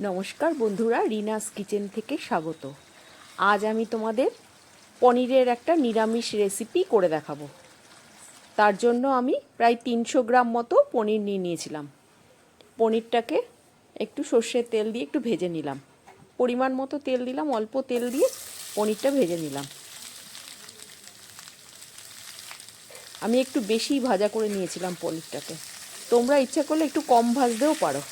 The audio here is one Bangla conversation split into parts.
নমস্কার বন্ধুরা, রিনাস কিচেন থেকে স্বাগত। আজ আমি তোমাদের পনিরের একটা নিরামিষ রেসিপি করে দেখাবো। তার জন্য আমি প্রায় তিনশো গ্রাম মতো পনির নিয়ে নিয়েছিলাম। পনিরটাকে একটু সর্ষের তেল দিয়ে একটু ভেজে নিলাম। পরিমাণ মতো তেল দিলাম, অল্প তেল দিয়ে পনিরটা ভেজে নিলাম। আমি একটু বেশি ভাজা করে নিয়েছিলাম পনিরটাকে। তোমরা ইচ্ছা করলে একটু কম ভাজতেও পারো।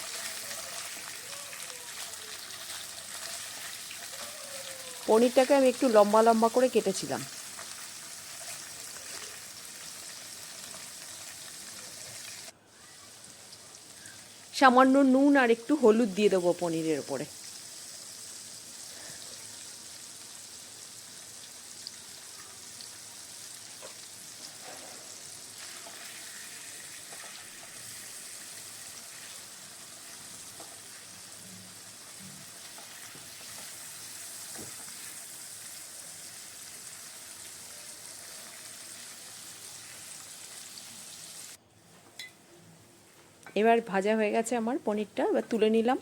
পনিরটাকে আমি একটু লম্বা লম্বা করে কেটেছিলাম। সামান্য নুন আর একটু হলুদ দিয়ে দেবো পনিরের ওপরে এবার ভাজা হয়ে গেছে আমার পনিরটা, এবার তুলে নিলাম।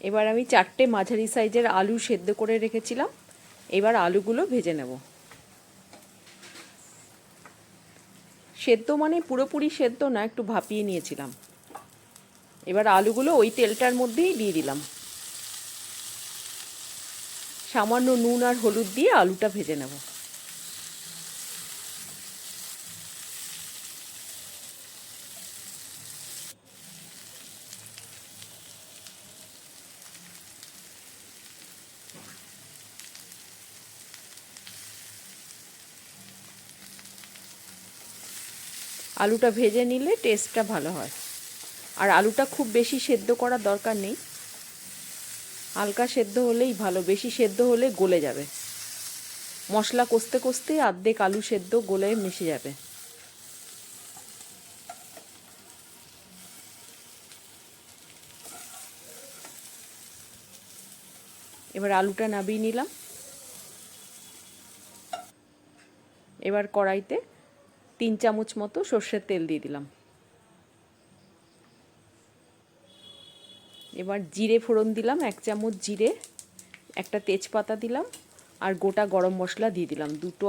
এবার আমি চারটে মাঝারি সাইজের আলু সেদ্ধ করে রেখেছিলাম। এবার আলুগুলো ভেজে নেব। সেদ্ধ মানে পুরোপুরি সেদ্ধ না, একটু ভাপিয়ে নিয়েছিলাম। এবার আলুগুলো ওই তেলটার মধ্যেই দিয়ে দিলাম। সামান্য নুন আর হলুদ দিয়ে আলুটা ভেজে নেব। আলুটা ভেজে নিলে টেস্টটা ভালো হয়। আর আলুটা খুব বেশি সেদ্ধ করার দরকার নেই। হালকা সেদ্ধ হলেই ভালো, বেশি সেদ্ধ হলে গলে যাবে। মশলা কষতে কষতে আর্ধেক আলু সেদ্ধ গলে মিশে যাবে। এবার আলুটা নাবিয়ে নিলাম। এবার কড়াইতে তিন চামচ মতো সর্ষের তেল দিয়ে দিলাম। এবার জিরে ফোড়ন দিলাম, এক চামচ জিরে, একটা তেজপাতা দিলাম, আর গোটা গরম মশলা দিয়ে দিলাম। দুটো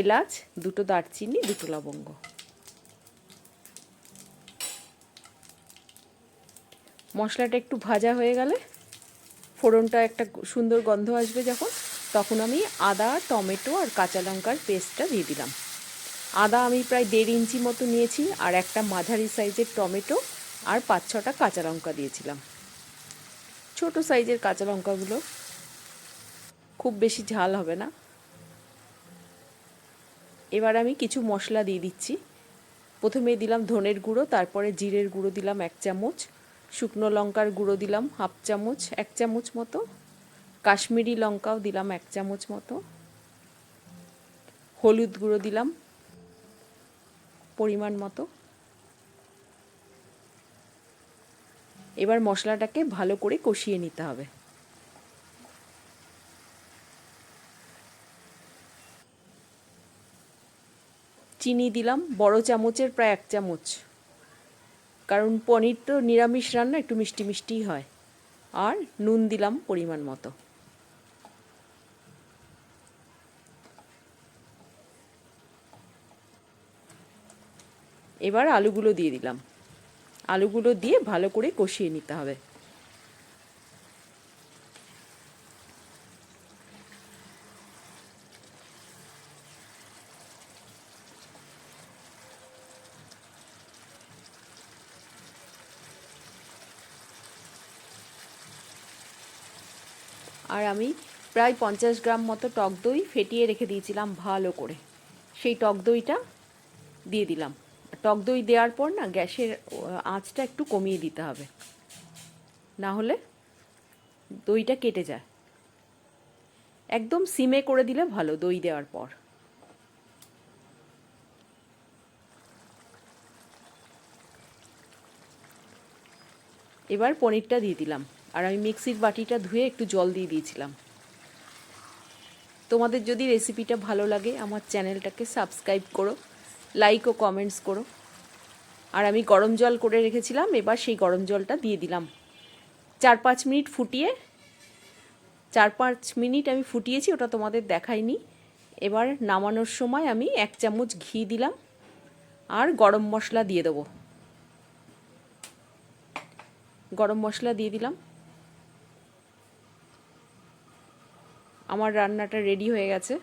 এলাচ, দুটো দারচিনি, দুটো লবঙ্গ। মশলাটা একটু ভাজা হয়ে গেলে ফোড়নটা একটা সুন্দর গন্ধ আসবে যখন, তখন আমি আদা, টমেটো আর কাঁচা লঙ্কার পেস্টটা দিয়ে দিলাম। আদা আমি প্রায় দেড় ইঞ্চি মতো নিয়েছি আর একটা মাঝারি সাইজের টমেটো আর পাঁচ ছটা কাঁচা লঙ্কা দিয়েছিলাম। ছোট সাইজের কাঁচা লঙ্কাগুলো খুব বেশি ঝাল হবে না। এবার আমি কিছু মশলা দিয়ে দিচ্ছি। প্রথমে দিলাম ধনের গুঁড়ো, তারপরে জিরের গুঁড়ো দিলাম এক চামচ, শুকনো লঙ্কার গুঁড়ো দিলাম হাফ চামচ, এক চামচ মতো, কাশ্মীরি লঙ্কাও দিলাম এক চামচ মতো, হলুদ গুঁড়ো দিলাম পরিমাণ মতো। এবার মশলাটাকে ভালো করে কষিয়ে নিতে হবে। চিনি দিলাম, বড় চামচের প্রায় এক চামচ। কারণ পনির তো নিরামিষ রান্না, একটু মিষ্টি মিষ্টিই হয়। আর নুন দিলাম পরিমাণ মতো। এবার আলুগুলো দিয়ে দিলাম। আলুগুলো দিয়ে ভালো করে কষিয়ে নিতে হবে। আর আমি প্রায় পঞ্চাশ গ্রাম মতো টক দই ফেটিয়ে রেখে দিয়েছিলাম ভালো করে। সেই টক দইটা দিয়ে দিলাম। টক দই দেওয়ার পর না গ্যাসের আঁচটা একটু কমিয়ে দিতে হবে। না হলে দইটা কেটে যায়। একদম সিমে করে দিলে ভালো দই দেওয়ার পর। এবার পনিরটা দিয়ে দিলাম। আর আমি মিক্সির বাটিটা ধুয়ে একটু জল দিয়ে দিয়েছিলাম। তোমাদের যদি রেসিপিটা ভালো লাগে, আমার চ্যানেলটাকে সাবস্ক্রাইব করো। লাইক ও কমেন্টস করো। আর আমি গরম জল করে রেখেছিলাম, এবার সেই গরম জলটা দিয়ে দিলাম। চার পাঁচ মিনিট ফুটিয়ে, চার পাঁচ মিনিট আমি ফুটিয়েছি, ওটা তোমাদের দেখাইনি। এবার নামানোর সময় আমি এক চামচ ঘি দিলাম, আর গরম মশলা দিয়ে দেবো। গরম মশলা দিয়ে দিলাম। আমার রান্নাটা রেডি হয়ে গেছে।